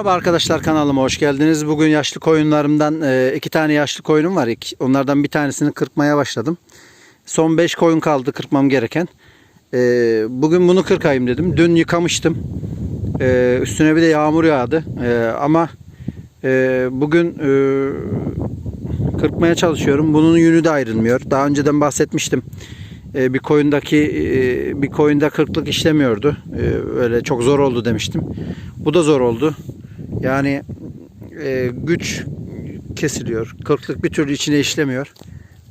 Merhaba arkadaşlar kanalıma hoş geldiniz. Bugün yaşlı koyunlarımdan e, iki tane yaşlı koyunum var. Onlardan bir tanesini kırpmaya başladım. Son 5 koyun kaldı kırpmam gereken. E, Bugün bunu kırkayım dedim. Dün yıkamıştım. E, Üstüne bir de yağmur yağdı. Ama bugün kırpmaya çalışıyorum. Bunun yünü de ayrılmıyor. Daha önceden bahsetmiştim. Bir koyundaki bir koyunda kırklık işlemiyordu. Öyle çok zor oldu demiştim. Bu da zor oldu. Yani e, güç kesiliyor. Kırklık bir türlü içine işlemiyor.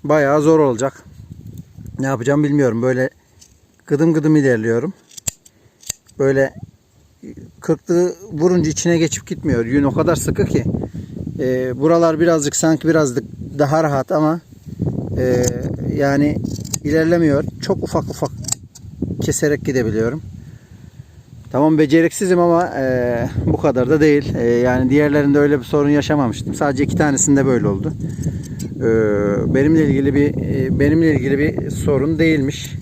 Bayağı zor olacak. Ne yapacağım bilmiyorum. Böyle gıdım gıdım ilerliyorum. Böyle kırklığı vurunca içine geçip gitmiyor. Yün o kadar sıkı ki. E, buralar birazcık sanki birazcık daha rahat ama e, yani ilerlemiyor. Çok ufak ufak keserek gidebiliyorum. Tamam beceriksizim ama e, bu kadar da değil. E, yani diğerlerinde öyle bir sorun yaşamamıştım. Sadece iki tanesinde böyle oldu. E, benimle ilgili bir e, benimle ilgili bir sorun değilmiş.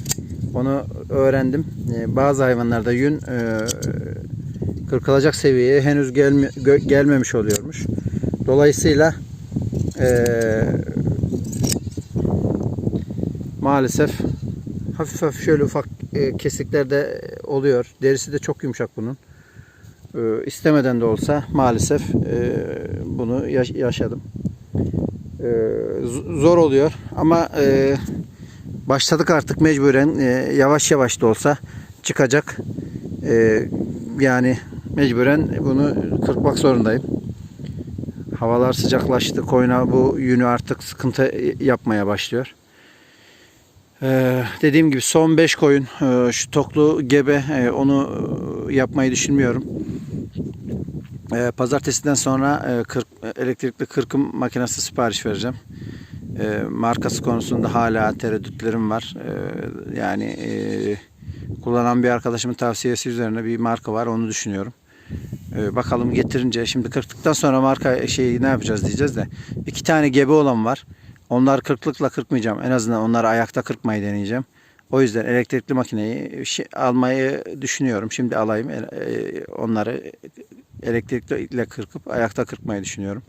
Onu öğrendim. E, bazı hayvanlarda yün e, kırkılacak seviyeye henüz gelme, gö- gelmemiş oluyormuş. Dolayısıyla e, maalesef hafif hafif şöyle ufak e, kesikler de oluyor. Derisi de çok yumuşak bunun. E, istemeden de olsa maalesef e, bunu yaş- yaşadım. E, zor oluyor ama e, başladık artık mecburen e, yavaş yavaş da olsa çıkacak. E, yani mecburen bunu kırpmak zorundayım. Havalar sıcaklaştı. Koyuna bu yünü artık sıkıntı yapmaya başlıyor. Ee, dediğim gibi son 5 koyun e, şu toklu gebe e, onu e, yapmayı düşünmüyorum. E, pazartesiden sonra e, kırk, elektrikli kırkım makinesi sipariş vereceğim. Markası konusunda hala tereddütlerim var. Yani e, kullanan bir arkadaşımın tavsiyesi üzerine bir marka var onu düşünüyorum. Bakalım getirince şimdi kırktıktan sonra marka şeyi ne yapacağız diyeceğiz de iki tane gebe olan var. Onlar kırklıkla kırpmayacağım. En azından onları ayakta kırpmayı deneyeceğim. O yüzden elektrikli makineyi almayı düşünüyorum. Şimdi alayım. E, Onları elektrikle kırpıp ayakta kırpmayı düşünüyorum.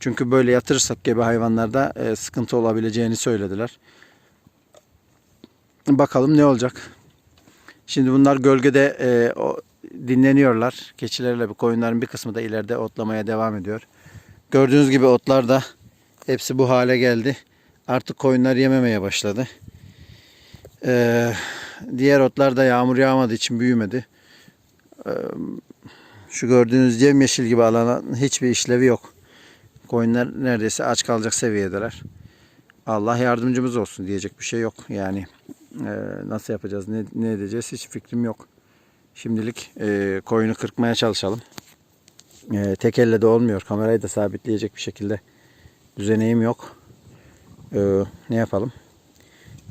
Çünkü böyle yatırırsak gebe hayvanlarda e, sıkıntı olabileceğini söylediler. Bakalım ne olacak. Şimdi bunlar gölgede e, dinleniyorlar. Keçilerle bir koyunların bir kısmı da ileride otlamaya devam ediyor. Gördüğünüz gibi otlar da hepsi bu hale geldi. Artık koyunlar yememeye başladı. Ee, diğer otlar da yağmur yağmadığı için büyümedi. Ee, şu gördüğünüz yemyeşil gibi alanın hiçbir işlevi yok. Koyunlar neredeyse aç kalacak seviyedeler. Allah yardımcımız olsun diyecek bir şey yok. Yani e, nasıl yapacağız, ne, ne edeceğiz hiç fikrim yok. Şimdilik e, koyunu kırpmaya çalışalım. E, tek elle de olmuyor. Kamerayı da sabitleyecek bir şekilde düzeneğim yok. E, ne yapalım?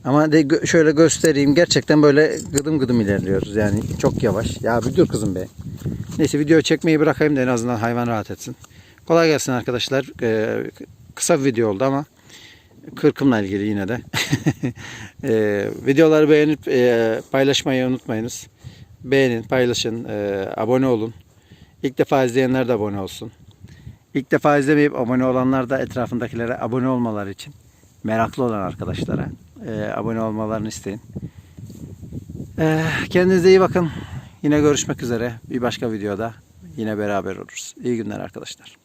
Ama de gö- şöyle göstereyim. Gerçekten böyle gıdım gıdım ilerliyoruz. Yani çok yavaş. Ya bir dur kızım be. Neyse video çekmeyi bırakayım da en azından hayvan rahat etsin. Kolay gelsin arkadaşlar. E, kısa bir video oldu ama kırkımla ilgili yine de. e, videoları beğenip e, paylaşmayı unutmayınız. Beğenin, paylaşın, e, abone olun. İlk defa izleyenler de abone olsun. İlk defa izlemeyip abone olanlar da etrafındakilere abone olmaları için meraklı olan arkadaşlara e, abone olmalarını isteyin. E, kendinize iyi bakın. Yine görüşmek üzere. Bir başka videoda yine beraber oluruz. İyi günler arkadaşlar.